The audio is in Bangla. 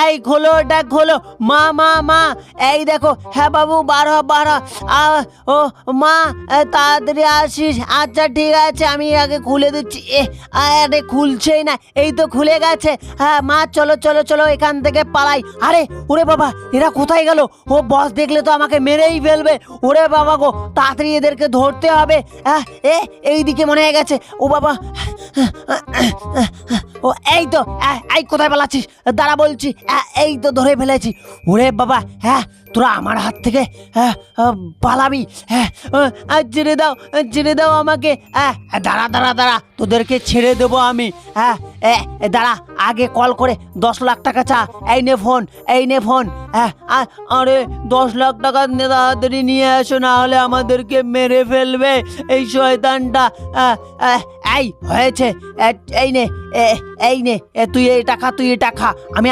এই খোলো ওটা খোলো। মা মা মা এই দেখো হ্যাঁ বাবু বার বার। আ, ও মা তাড়াতাড়ি আসিস। আচ্ছা ঠিক আছে আমি আগে খুলে দিচ্ছি। এ আরে খুলছেই না এই তো খুলে গেছে। হ্যাঁ মা চলো চলো চলো এখান থেকে পালাই। আরে ওরে বাবা এরা কোথায় গেল? ও বস দেখলে তো আমাকে মেরেই ফেলবে। ওরে বাবা গো তাড়াতাড়ি এদেরকে ধরতে হবে। এ এইদিকে মনে হয়ে গেছে। ও বাবা ও, এই তো এই কোথায় পালাচ্ছিস? দাঁড়া বলছি এই তো ধরে ফেলেছি। ওরে বাবা হ্যাঁ তোরা আমার হাত থেকে হ্যাঁ পালাবি হ্যাঁ ছেড়ে দাও জেনে দাও আমাকে হ্যাঁ দাঁড়া দাঁড়া দাঁড়া। তোদেরকে ছেড়ে দেবো আমি। হ্যাঁ এ, দাঁড়া আগে কল করে দশ লাখ টাকা চা। এই নে ফোন এই নে ফোন। হ্যাঁ আরে দশ লাখ টাকা তাড়াতাড়ি নিয়ে আসো না হলে আমাদেরকে মেরে ফেলবে এই শয়তানটা। এই হয়েছে। এই নে এই নে তুই এই টাকা তুই এই টাকা। আমি